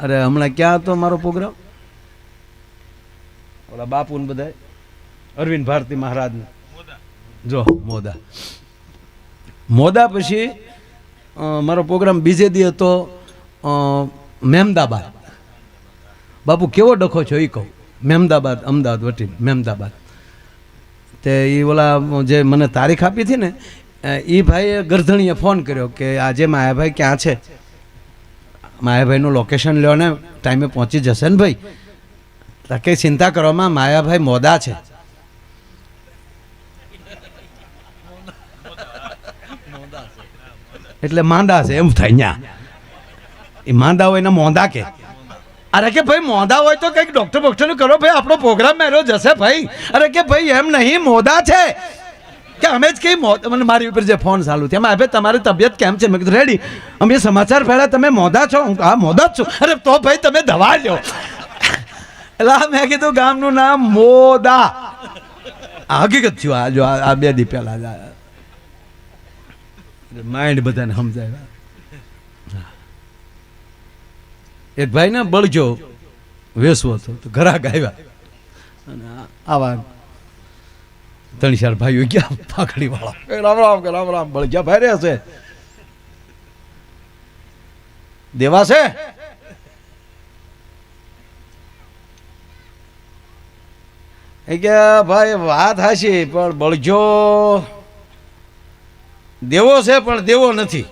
અરે, હમણાં ક્યાં હતો મારો પ્રોગ્રામ? ઓલા બાપુ ને બધા અરવિંદ ભારતી મહારાજ જો, મોદા. મોદા પછી મારો પ્રોગ્રામ બીજે દી હતો મહેમદાબાદ બાપુ કેવો ડખો છો એ કહું. મહેમદાબાદ અમદાવાદ વટી મહેમદાબાદ તે એ ઓલા જે મને તારીખ આપી હતી ને, એ ભાઈએ ગરધણીએ ફોન કર્યો કે આજે માયાભાઈ ક્યાં છે? માયાભાઈનું લોકેશન લ્યો ને ટાઈમે પહોંચી જશે ને ભાઈ. કે ચિંતા કરવામાં માયાભાઈ મોદા છે. એટલે માંદા છે, એમ થાય ન્યા. એ માંદા હોય એના મોંદા કે. અરે કે ભાઈ મોંદા હોય તો કંઈક ડોક્ટર બોક્ટર કરો ભાઈ, આપણો પ્રોગ્રામ મેળો જશે ભાઈ. અરે કે ભાઈ એમ નહીં, મોદા છે. કે અમે જ કઈ મને મારી ઉપર જે ફોન ચાલુ છે એમાં હવે તમારી તબિયત કેમ છે? મેં કીધું, રેડી. અમે સમાચાર ફેરા તમે મોદા છો. હું હા મોદા જ છું. અરે, તો ભાઈ તમે દવા લો એટલે મેં કીધું, ગામનું નામ મોદા આ હકીકત થયું. આ જો આ બે દી પહેલા. માઇન્ડ બધાને સમજાય એક ભાઈ ને બળજો વેસવો હતો. તો ઘરાક આવ્યા. અને આવા ત્રણ ચાર ભાઈઓ ગયા પાકડી વાળા. રામ રામ કે રામ રામ બળજા ભાઈ રહ્યા છે દેવા છે? એ કે ભાઈ વાત હાશી પણ બળજો. દેવો છે પણ દેવો નથી.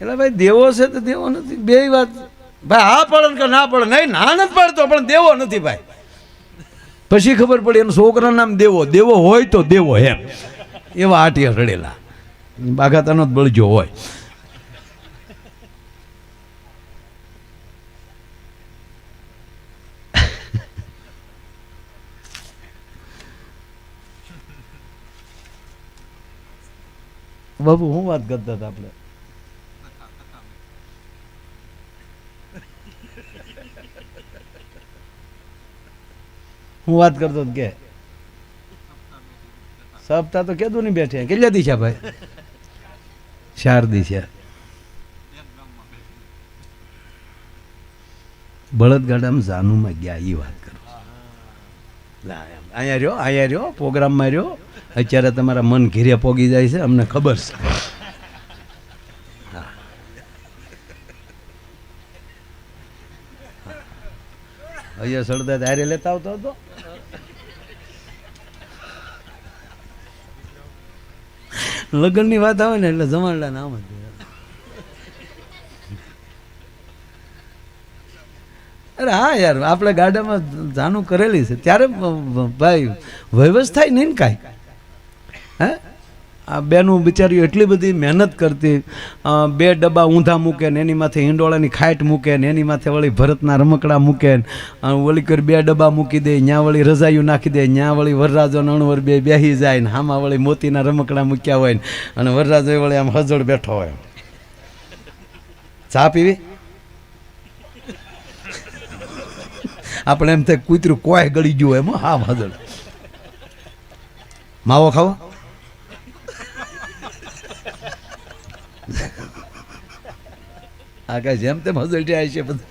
એટલે ભાઈ દેવો છે તો દેવો નથી. બે વાત ભાઈ હા પડે કે ના પડે? નહીં, ના નથી પાડતો, પણ દેવો નથી ભાઈ. પછી ખબર પડી, એનું છોકરા નામ દેવો. દેવો હોય તો દેવો એમ. એવા આટિયા રડેલા. બાગાતાનો જ બળજો હોય. બાબુ, હું વાત કરતા હતા આપણે? હું વાત કરતો કે સપ્તાહ તો કેદું નહીં બેઠે. કેટલા દી છે ભાઈ? ચાર દી છે બળદગાડામાં જાનુમાં ગયા એ વાત કરું. અહીંયા રહ્યો અહીંયા રહ્યો, પ્રોગ્રામમાં રહ્યો. અત્યારે તમારા મન ઘેરે પોગી જાય છે, અમને ખબર છે. અહીંયા સળદા ધારે લેતા આવતો હતો. લગ્નની વાત આવે ને એટલે જમાડલા નામ જ અરે હા યાર, આપણે ગાડામાં જાનું કરેલી છે. ત્યારે ભાઈ વ્યવસ્થા નહીં કાંઈ? હે? આ બેનું બિચારીઓ એટલી બધી મહેનત કરતી બે ડબ્બા ઊંધા મૂકે ને એની માથે હિંડોળાની ખાટ મૂકે ને એની માથે વળી ભરતના રમકડા મૂકે ને વળી કરી બે ડબ્બા મૂકી દે ત્યાં વળી રજાયું નાખી દે ત્યાં વળી વરરાજો અણવર બે બેસી જાય ને આમાં વળી મોતીના રમકડા મૂક્યા હોય ને, અને વરરાજો વળી આમ હજળ બેઠો હોય. ચા પીવી? આપણે એમ થાય કૂતરું કોઈ ગળી ગયું એમ, હા હજળ. માવો ખાવો? આ કાંઈ જેમ તેમ હજલટી આવી છે બધું.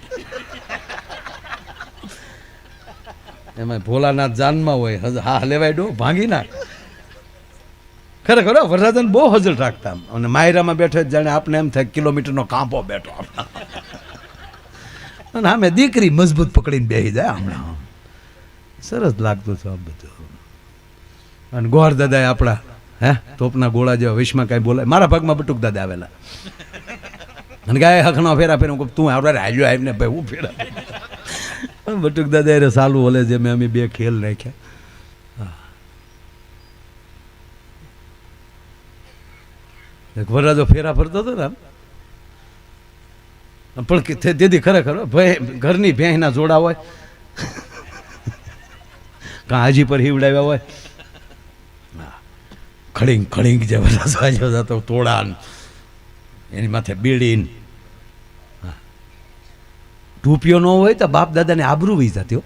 એમાં ભોલાનાથ જાનમાં હોય હા લેવાય ડો ભાંગી નાખ. ખરેખર હો, વરરાજન બહુ હજલ રાખતા. અને માયરામાં બેઠો જાણે આપણે એમ થાય કિલોમીટરનો કાંપો બેઠો અને આમે દીકરી મજબૂત પકડીને બેસી જાય હમણાં. સરસ લાગતું છે આ બધું. અને ગોર દાદાએ આપણા હે તોપના ગોળા જેવા વિશ્વમાં કાંઈ બોલાય. મારા ભાગમાં બટુક દાદા આવેલા. અને ગાય હખનો ફેરા ફેર હું તું આવડે હાલ્યો આવીને ભાઈ હું ફેરા બટુક દાદા એ સાલું હલે જે મેં અમે બે ખેલ નાખ્યા. વરરાજો ફેરા ફરતો હતો ને પણ તેથી ખરેખર હો, ઘરની ભેંસના જોડા હોય કાં હાજી પર હીવડાવ્યા હોય. ખડીંગ ખડીંગ જે વરરાજો આવ્યો હતો તોડાન એની માથે બીડીને. ટૂપિયો ન હોય તો બાપ દાદાને આબરૂ વહી જતી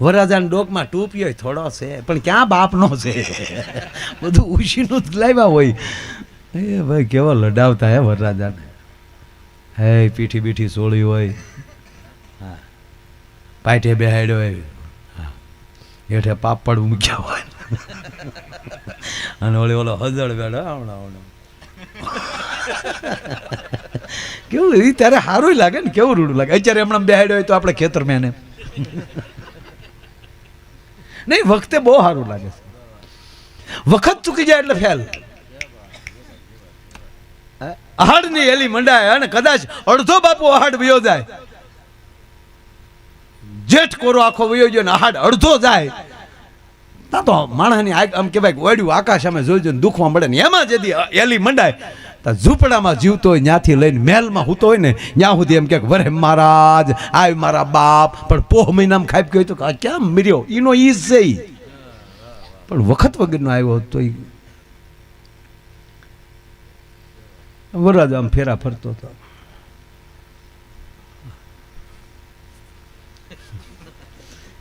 વરરાજાના ડોકમાં ટૂપિયો થોડો છે, પણ ક્યાં બાપનો છે? બધું ઉશીનું જ લાવ્યા હોય. એ ભાઈ, કેવા લડાવતા હે વરરાજાને. હે, પીઠી બીઠી સોળી હોય. હા. પાઠે બેહાડ્યો હોય. હેઠે પાપડ મૂક્યા હોય. અને ઓલી ઓલો હજળ બેડો હમણાં હમણાં કેવું એ ત્યારે સારું લાગે ને, કેવું રૂડું લાગે? અત્યારે હમણાં બેહાડ્યો હોય તો આપણે ખેતરમાં એને. નહીં, વખતે બહુ સારું લાગે છે. વખત ચૂકી જાય એટલે ફેલ. અહાડની એલી મંડાય, અને કદાચ અડધો બાપુ અહાડ વયો જાય. જેઠ કોરો આખો વયો ગયો ને અહાડ અડધો જાય. તા તો માણસની આમ કહેવાય ઓડ્યું આકાશ અમે જોઈ જોઈને દુખવા મળે ને એમાં જેથી એલી મંડાય. ઝૂંપડામાં જીવતો હોય ત્યાંથી લઈને મહેલમાં હૂતો હોય ને ત્યાં સુધી એમ કે વરે મહારાજ, આય મારા બાપ. પણ પોહ મહિનામાં ખાઈ ગયો તો કેમ મર્યો? ઈનો ઈ છે પણ વખત વગરનો આવ્યો હતો એ વરરાજ આમ ફેરા ફરતો હતો.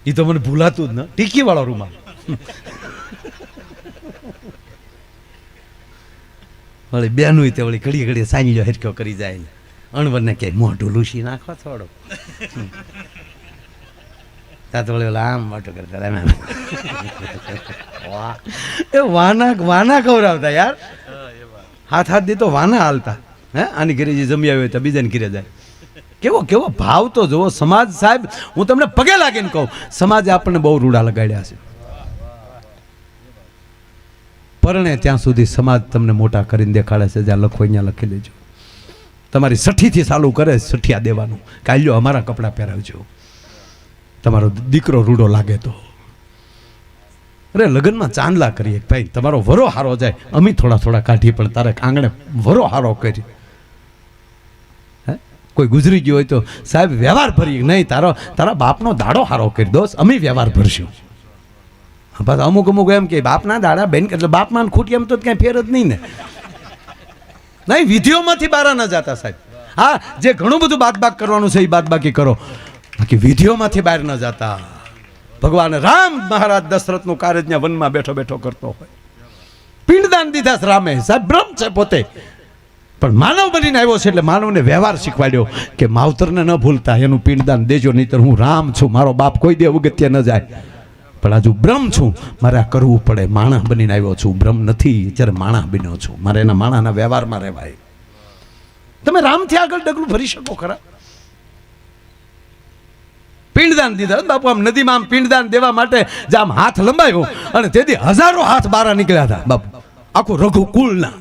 એ તો મને ભૂલાતું જ ન ટીકી વાળો રૂમાલ વળી બેનું તે વળી ઘડી ઘડી સાંજી જો હેરક્યો કરી જાય ને. અણવરને કે મોઢું લૂસી નાખો થોડો ત્યાં તો વળી ઓલા આમ મોટું કરતા એમ. વાહ એ વાના વાના ખવડાવતા યાર. હાથ હાથ દીધો તો વાના હાલતા. હે? આની ઘરે જે જમી આવ્યો તો બીજાને ઘરે જાય. કેવો કેવો ભાવ તો જુઓ, સમાજ સાહેબ, હું તમને પગે લાગીને કહું, સમાજે આપણને બહુ રૂડા લગાડ્યા છે. પરણે ત્યાં સુધી સમાજ તમને મોટા કરીને દેખાડે છે, જ્યાં લખો અહીંયા લખી દેજો. તમારી સઠ્ઠીથી ચાલુ કરે સઠિયા દેવાનું. કાલ્યો અમારા કપડાં પહેરાવજો. તમારો દીકરો રૂડો લાગે તો. અરે, લગ્નમાં ચાંદલા કરીએ ભાઈ, તમારો વરો હારો જાય. અમે થોડા થોડા કાઢીએ, પણ તારે આંગણે વરો હારો કરી કોઈ ગુજરી ગયો હોય તો સાહેબ, વ્યવહાર ભરી નહીં, તારો, તારા બાપનો દાડો હારો કરી દોસ અમે વ્યવહાર ભરશું. બસ અમુક અમુક એમ કે બાપના દાડા બેન એટલે બાપમાં ખૂટી એમ તો ક્યાંય ફેર જ નહીં ને. નહીં, વિધિઓમાંથી બહાર ન જતા સાહેબ. હા, જે ઘણું બધું બાદબાક કરવાનું છે એ બાદબાકી કરો. બાકી વિધિઓમાંથી બહાર ન જતા. ભગવાન રામ મહારાજ દશરથનું કાર્ય વનમાં બેઠો બેઠો કરતો હોય. પિંડદાન દીધા રામે. સાહેબ બ્રહ્મ છે પોતે. પણ માનવ બનીને આવ્યો છે એટલે માનવને વ્યવહાર શીખવાડ્યો કે માવતરને ન ભૂલતા, એનું પિંડદાન દેજો, નહીતર હું રામ છું. મારો બાપ કોઈ દે ઉગત્ય ન જાય. પણ આજુ બ્રહ્મ છું, મારે આ કરવું પડે. માણસ બનીને આવ્યો છું બ્રહ્મ નથી, જ્યારે માણસ બન્યો છું. મારે એના માણસના વ્યવહારમાં રહેવાય. તમે રામથી આગળ ડગલું ભરી શકો ખરા. પિંડદાન દીધા. બાપુ, આમ નદીમાં આમ પિંડદાન દેવા માટે જે આમ હાથ લંબાયો અને તેથી હજારો હાથ બહાર નીકળ્યા હતા. બાપુ, આખું રઘુકુળના.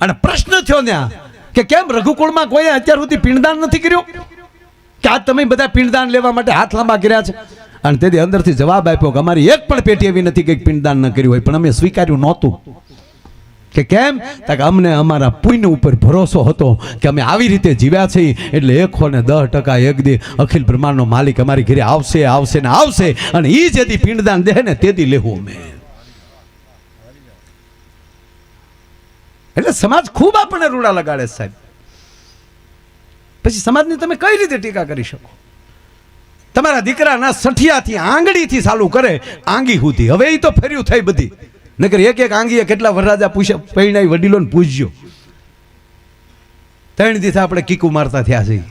અને પ્રશ્ન થયો ત્યાં કે કેમ રઘુકુળમાં કોઈ અત્યાર સુધી પિંડદાન નથી કર્યું? કે આ તમે બધા પિંડદાન લેવા માટે હાથ લાંબા કર્યા છે? અને તેથી અંદરથી જવાબ આપ્યો કે અમારી એક પણ પેટી એવી નથી કે પિંડદાન ન કર્યું હોય, પણ અમે સ્વીકાર્યું નહોતું. કે કેમ? કે અમને અમારા પુણ્ય ઉપર ભરોસો હતો કે અમે આવી રીતે જીવ્યા છીએ, એટલે એકસો ને દસ ટકા એક દી અખિલ બ્રહ્માંડનો માલિક અમારી ઘરે આવશે આવશે ને આવશે, અને એ જેથી પિંડદાન દે ને તેથી લેવું અમે. એટલે સમાજ ખૂબ આપણને રૂડા લગાડે સાહેબ. પછી સમાજની તમે કઈ રીતે ટીકા કરી શકો? તમારા દીકરાના સઠિયાથી આંગળીથી ચાલુ કરે, આંગી સુધી. હવે એ તો ફેર્યું થઈ બધી. નકર એક એક આંગીએ કેટલા વરરાજા પૂછે પૈણાઈ વડીલોને પૂછજો. ત્રણ દિવસ આપણે કીકુ મારતા થયા છે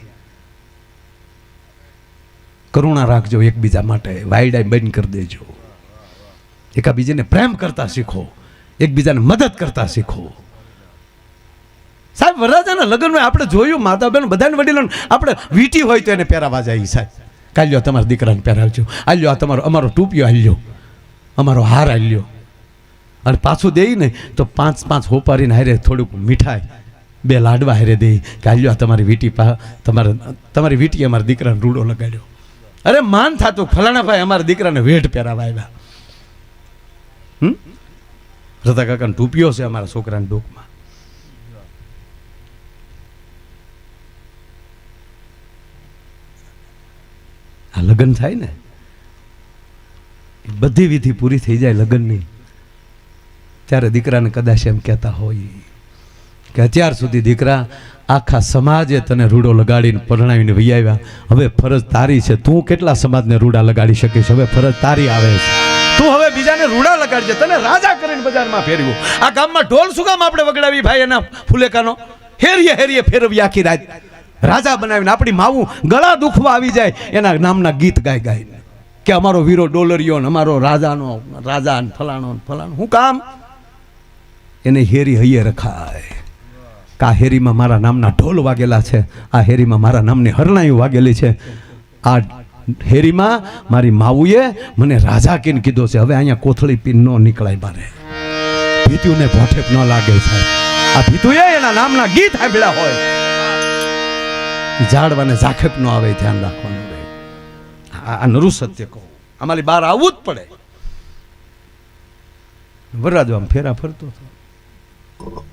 કરુણા રાખજો એકબીજા માટે. વાયડાઈ બંધ કરી દેજો. એકાબીજાને પ્રેમ કરતા શીખો. એકબીજાને મદદ કરતા શીખો. સાહેબ, વરરાજાના લગ્નમાં આપણે જોયું માતા બહેન બધાને વડીલોને આપણે વીટી હોય તો એને પહેરાવા જાય સાહેબ. કાલ્યો તમારા દીકરાને પહેરાવજો આલ્યો આ તમારો, અમારો ટૂપિયો આલ્યો અમારો હાર આલ્યો અને પાછું દઈ ને, તો પાંચ પાંચ હોપારીને હારે થોડુંક મીઠાઈ, બે લાડવા હારે દઈ કાલ્યો આ તમારી વીટી પા, તમારા, તમારી વીટી અમારા દીકરાને રૂડો લગાડ્યો. અરે, માન થાતું, ફલાણા ભાઈ અમારા દીકરાને વેઠ પહેરાવા આવ્યા. હમ? રતા કાકાને ટૂપિયો છે અમારા છોકરાના ડોકમાં. આ લગ્ન થાય ને બધી વિધિ પૂરી થઈ જાય લગ્નની. ત્યારે દીકરાને કદાચ એમ કહેતા હોય કે અત્યાર સુધી દીકરા આખા સમાજે તને રૂડો લગાડીને પરણાવીને વહી આવ્યા. હવે ફરજ તારી છે. તું કેટલા સમાજને રૂડા લગાડી શકીશ? હવે ફરજ તારી આવે છે. તું હવે બીજાને રૂડા લગાડજે. તને રાજા કરીને બજારમાં ફેરવ્યો. આ ગામમાં ઢોલ શું કામ આપણે વગડાવી? ભાઈ, એના ફુલેકાનો. હેરીએ હેરીએ ફેરવી આખી રાત. રાજા બનાવીને આપણી માવું ગળા દુખવા આવી જાય, એના નામના ગીત ગાય ગાય કે અમારો વીરો ડોલરિયો ને અમારો રાજાનો, રાજા ને ફલાણો ને ફલાણો, હું કામ? એને હેરી હૈયે રખાય. આ હેરીમાં મારા નામના ઢોલ વાગેલા છે, આ હેરીમાં મારા નામની હરણાયું વાગેલી છે. આ હેરીમાં મારી માવુએ મને રાજા કીને કીધો છે, હવે અહીંયા કોથળી પીન ન નીકળાય મારે. ભીતુને ભોઠેપ ન લાગે સાહેબ. આ ભીતુએ એના નામના ગીત સાંભળ્યા હોય. ઝાડવાને ઝાખેપ ન આવે ધ્યાન રાખવાનું રહે. આ નરું સત્ય કહું. અમારી બહાર આવવું જ પડે. વરરાજો આમ ફેરા ફરતો હતો.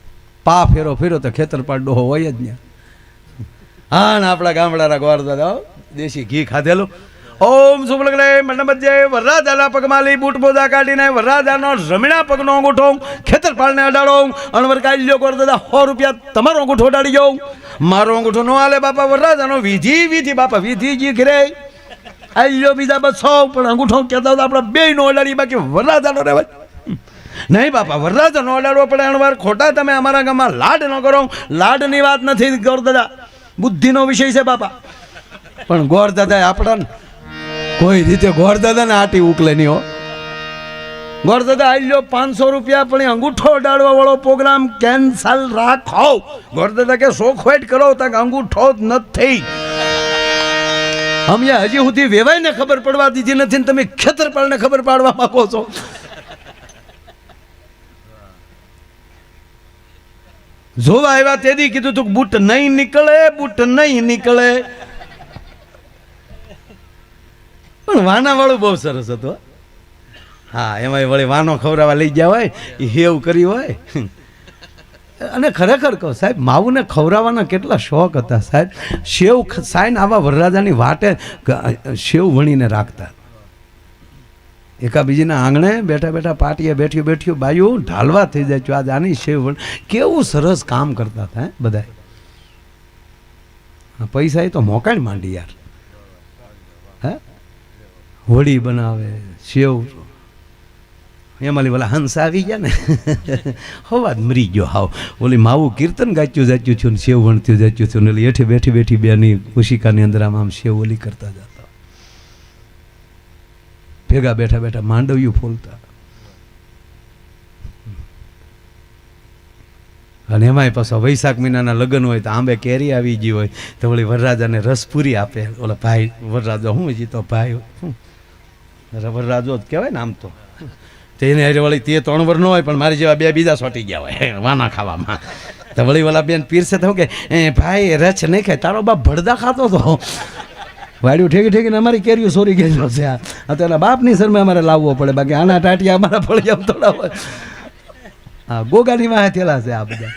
પા ફેરો ફેરો તો ખેતરપાડ ડોહો હોય જ ત્યાં હા ને આપણા ગામડાના ગોર દાદા દેશી ઘી ખાધેલું. ઓમ સુબલગલે મંડપત જય વરરાજાના પગમાં લઈ બૂટ બોધા કાઢીને, વરરાજાનો રમીણા પગનો અંગૂઠો ખેતરપાળને અડાડો અણવર કાઢી લ્યો ગોર દાદા, સો રૂપિયા તમારો અંગૂઠો અડાડી જાઉં મારો અંગૂઠો નો હાલે બાપા, વરરાજાનો વિધિ વિધિ બાપા વિધિ જી ઘરે. લ્યો બીજા બસો, પણ અંગૂઠો કહેતા હતા, આપણે બે નો અડાડી, બાકી વરરાજાનો રહેવાય. નહીં બાપા, વરરાજાનો અડાડવો પડે, અણવાર ખોટા તમે અમારા ગામમાં લાડ ન કરો લાડની વાત નથી, ગોર દાદા. બુદ્ધિનો વિષય છે બાપા. પણ ગોર દાદા, આપણા કોઈ રીતે ગોર દાદાને આટી ઉકલે નહીં હો. ગોરદાદા આવી લો પાંચસો રૂપિયા, પણ અંગૂઠો અડાડવા વાળો પ્રોગ્રામ કેન્સલ રાખો. ગોરદાદા કે શોખ વેટ કરો તક અંગૂઠો જ નથી. અમે હજી સુધી વેવાઈને ખબર પડવા દીધી નથી ને તમે ખેતરપાળને ખબર પાડવા માંગો છો. જોવા આવ્યા તેથી કીધું તું બૂટ નહીં નીકળે, બૂટ નહીં નીકળે. પણ વાનાવાળું બહુ સરસ હતું, હા. એમાં વળી વાનો ખવડાવવા લઈ ગયા હોય એ હેવ કરી હોય. અને ખરેખર કહો, સાહેબ, માવુને ખવડાવવાના કેટલા શોખ હતા, સાહેબ. શેવ સાઈન આવા વરરાજાની વાટે શેવ વણીને રાખતા. એકાબીજીના આંગણે બેઠા બેઠા પાટીએ બેઠ્યું બેઠ્યું બાયું ઢાલવા થઈ જાય છું આજ આની શેવ વણ- કેવું સરસ કામ કરતા હતા બધા પૈસા એ તો મોકાણ માંડી યાર. હે? હોળી બનાવે, સેવ. એમાં ઓલા હંસ આવી ગયા ને. હવાજ મરી ગયો હાવ. ઓલી માવું કીર્તન ગાચ્યું જાચ્યું થયું ને સેવ વણત્યું જાચ્યું થયું ને એટલે હેઠે બેઠી બેઠી બેની કુશિકાની અંદર આમ આમ સેવ ઓલી કરતા જતા. ભેગા બેઠા બેઠા માંડવ્યું ફોલતા. અને એમાંય પાછા વૈશાખ મહિનાના લગ્ન હોય તો આંબે કેરી આવી ગઈ હોય તો વળી વરરાજાને રસપુરી આપે. ઓલા ભાઈ, વરરાજા, હું હજી તો ભાઈ, હું. વરરાજો જ કહેવાય ને આમ તો. તેને હારે વળી તે ત્રણ વર ન હોય, પણ મારી જેવા બે બીજા સોટી ગયા હોય. વાના ખાવામાં. તો વળી વલા બેન પીરસે તો કે, એ ભાઈ, રચ નહીં ખાય. તારો બાપ ભડદા ખાતો હતો. વાડ્યું ઠેકી ઠેકીને અમારી કેરીઓ સોરી ગયેલો છે. આ તો એના બાપની શરમે અમારે લાવવો પડે. બાકી આના ટાટિયા અમારા ફળિયા થોડા હોય. હા ગોગાની વાહે થયેલા છે આ બધા.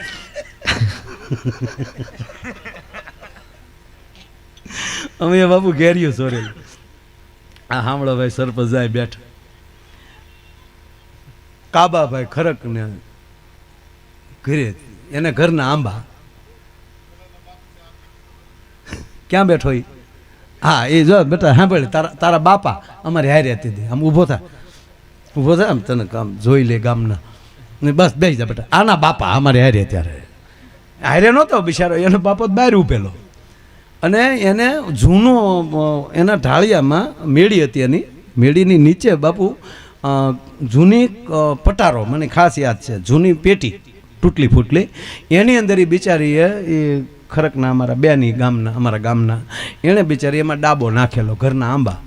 અમે બાપુ કેરીઓ સોરેલી. આ સાંભળો ભાઈ સરપંચ જાય બેઠા. કાબાભાઈ ખરક ને ઘરે એને ઘરના આંબા. ક્યાં બેઠો એ હા, એ જો બેટા સાંભળ, તારા તારા બાપા અમારી હારે હતી હતી આમ ઊભો થા. ઊભો થાય આમ તને કામ જોઈ લે ગામના. ને બસ બેસી જા બેટા. આના બાપા અમારી હારે ત્યારે. હારે નહોતો બિચારો, એનો બાપો બહાર ઉભેલો. અને એને જૂનો એના ઢાળિયામાં મેળી હતી એની. મેળીની નીચે બાપુ જૂની પટારો, મને ખાસ યાદ છે, જૂની પેટી તૂટલી ફૂટલી. એની અંદર એ બિચારીએ એ ખરકના અમારા બેની ગામના, અમારા ગામના, એણે બિચારી એમાં ડાબો નાખેલો, ઘરના આંબા.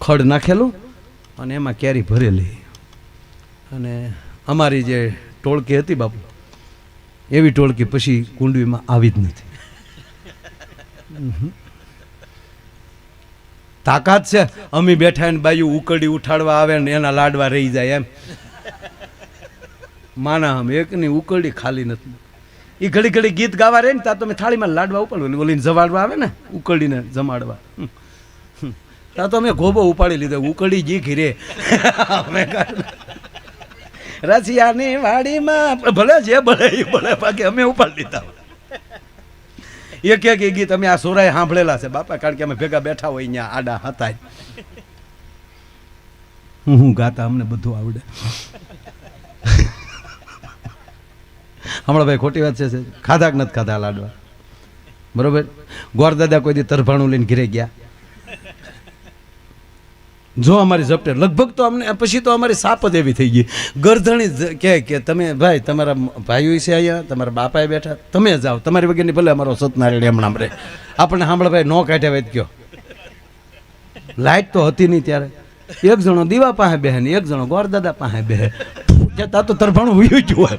ખડ નાખેલું અને એમાં કેરી ભરેલી. અને અમારી જે ટોળકી હતી બાપુ, એવી ટોળકી પછી કુંડવીમાં આવી જ નથી. તાકાત છે? અમે બેઠા ને બાયું ઉકળી ઉઠાડવા આવે ને એના લાડવા રહી જાય એમ. માના આમ એકની ઉકળી ખાલી નથી. એ ઘડી ઘડી ગીત ગાવા રહે ને ત્યાં તમે થાળીમાં લાડવા ઉપાડવા ઓલીને જમાડવા આવે ને ઉકળીને જમાડવા. હમ. હમ. ત્યાં તો અમે ગોબો ઉપાડી લીધો ઉકળી જી ઘીરે રસિયાની વાડીમાં ભલે જે ભલે એ ભલે બાકી અમે ઉપાડી લીધા. એક એક એ ગીત અમે આ સોરાએ સાંભળેલા છે. બાપા, કારણ કે અમે ભેગા બેઠા હોય અહીંયા આડા હતા હું હું ગાતા અમને બધું આવડે. હમણાં ભાઈ ખોટી વાત છે ખાધા કે નથી ખાધા લાડવા? બરોબર? ગોરદાદા કોઈ દી તરફાણું લઈને ઘરે ગયા. જો અમારી ઝપટે લગભગ તો અમને, પછી તો અમારી સાપ જ એવી થઈ ગઈ. ગરધણી કહે કે, તમે ભાઈ, તમારા ભાઈઓ છે અહીંયા, તમારા બાપાએ બેઠા. તમે જાઓ તમારી વગેરેની ભલે અમારો સતનારાયણ એમણામ રે આપણને સાંભળે ભાઈ નો કાઢ્યા વેચ તો કયો. લાઇટ તો હતી નહીં ત્યારે. એક જણો દીવા પાસે બેહે ને એક જણો ગોરદાદા પાસે બેહે. કે તા તરફાણું વયું જ હોય.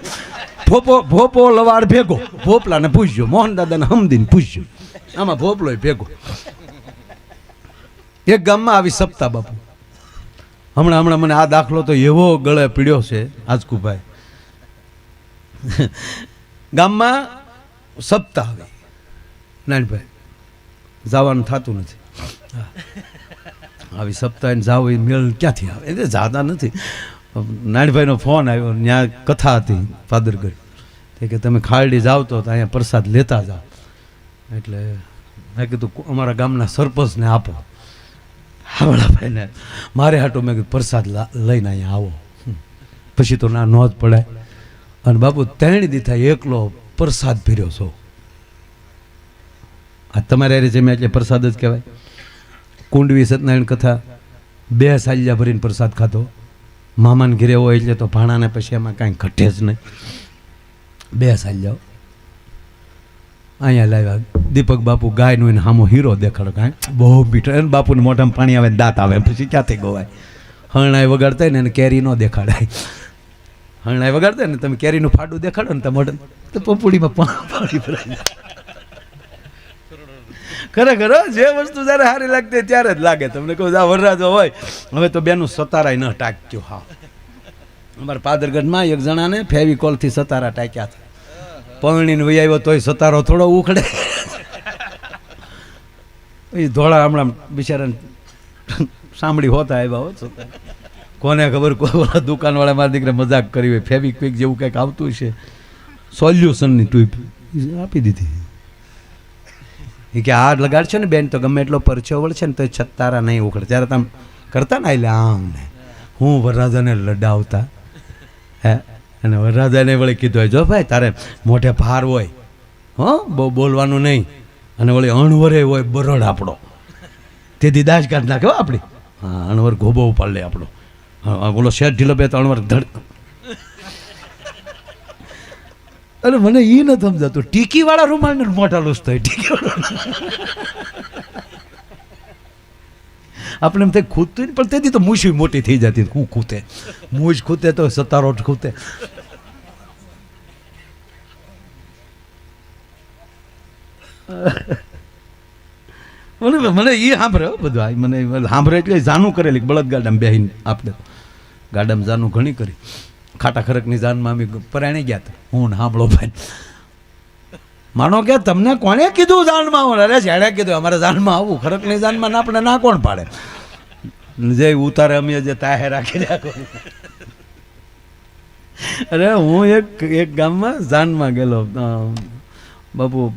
ભોપો ભોપો લવાડ ભેગો. ભોપલાને પૂછજો. મોહન દાદાને હમદીને પૂછજો. આમાં ભોપલોય ભેગો. એક ગામમાં આવી સપ્તા બાપુ. હમણાં હમણાં મને આ દાખલો તો એવો ગળે પીડ્યો છે આજકુભાઈ ગામમાં સપ્તાહ આવે. નાનભાઈ, જવાનું થતું નથી. આવી સપ્તાહ જાવ એ મેળ ક્યાંથી આવે? એટલે જાતા નથી. નાનભાઈનો ફોન આવ્યો ત્યાં કથા હતી ફાદરગઢ કે તમે ખારડી જાવ તો અહીંયા પ્રસાદ લેતા જાઓ. એટલે મેં કીધું, અમારા ગામના સરપંચને આપો. હાવડાભાઈને મારે હાટો મેં કીધું, પ્રસાદ લઈને અહીંયા આવો. પછી તો ના, નોંધ પડે. અને બાપુ ત્રણ દીથા એકલો પ્રસાદ ફેર્યો છો. આ તમારે હારે જમ્યા એટલે પ્રસાદ જ કહેવાય. કુંડવી સત્યનારાયણ કથા, બે સાલિયા ભરીને પ્રસાદ ખાધો. મામાને ઘેરે હોય એટલે તો ભાણાને પછી એમાં કાંઈ ઘટે જ નહીં. બે સાલિયાઓ. અહીંયા લાવ્યા. દીપક બાપુ ગાયનું એને હામો હીરો દેખાડો કાંઈ બહુ મીઠો. એને બાપુને મોઢામાં પાણી આવે દાંત આવે પછી ક્યાંથી ગવાય? હરણાઈ વગાડતા ને એને કેરી ન દેખાડાય. હરણાઈ વગાડતા ને તમે કેરીનું ફાડું દેખાડો ને તમે તો પપુડીમાં પાણી ભરાય ખરેખર જે વસ્તુ જ્યારે સારી લાગતી ત્યારે જ લાગે. તમને કહું આ વરરાજો હોય, હવે તો બેનું સતારાય ન ટાંક્યું, હા. અમારા પાદરગઢમાં એક જણાને ફેવિકોલથી સતારા ટાંક્યા હતા. પરણીને વહી આવ્યો તોય સતારો થોડો ઉખડે. એ ધોળા હમણાં બિચારાને સાંભળી હોતા આવ્યા હો કોને ખબર, કોઈ દુકાનવાળા મારા દીકરા મજાક કરી હોય, ફેવિક્વિક જેવું કંઈક આવતું છે સોલ્યુશનની ટ્યુબ આપી દીધી. એ કે આ લગાડ છે ને બેન, તો ગમે એટલો પરચો વળશે ને તો છતારા નહીં ઉખડે. ત્યારે તમે કરતા ને એટલે આમ ને હું વરરાજાને લડાવતા, હે અને વરરાજાને વળી કીધું હોય જો ભાઈ, તારે મોઢે ભાર હોય, હો, બહુ બોલવાનું નહીં. અને વળી અણવરે હોય બરડ આપણો. તેથી દાજ કાઢ નાખે આપણી. હા, અણવર ગોબો ઉપાડ લે આપણો. બોલો, શેઠ ઢીલો બે તો અણવર ધડ અરે, મને એ ન સમજાતું. ટીકીવાળા રૂમાલ ને મોટા લૂસ થાય ટીકી આપણે એમ થાય ખૂતતું પણ તેથી તો મૂછી મોટી થઈ જતી, હું ખૂતે. મૂછ ખૂતે તો સતારો ખૂતે. મને મને એ સાંભળે બધું. આ મને સાંભળે એટલે જાનું કરેલી બળદ ગાડામાં બેહીને આપણે ગાડામાં જાનું ઘણી કરી. ખાટા ખરકની જાનમાં અમે પરાણે ગયા હતા. હું સાંભળો ભાઈ. માનો કે તમને કોણે કીધું જાનમાં અરે જેણે કીધું, અમારે જાનમાં આવું. ખરકની જાનમાં આપણે ના કોણ પાડે? જે ઉતારે અમે જે તાહે રાખી રાખો. અરે હું એક એક ગામમાં જાનમાં ગયેલો. બાપુ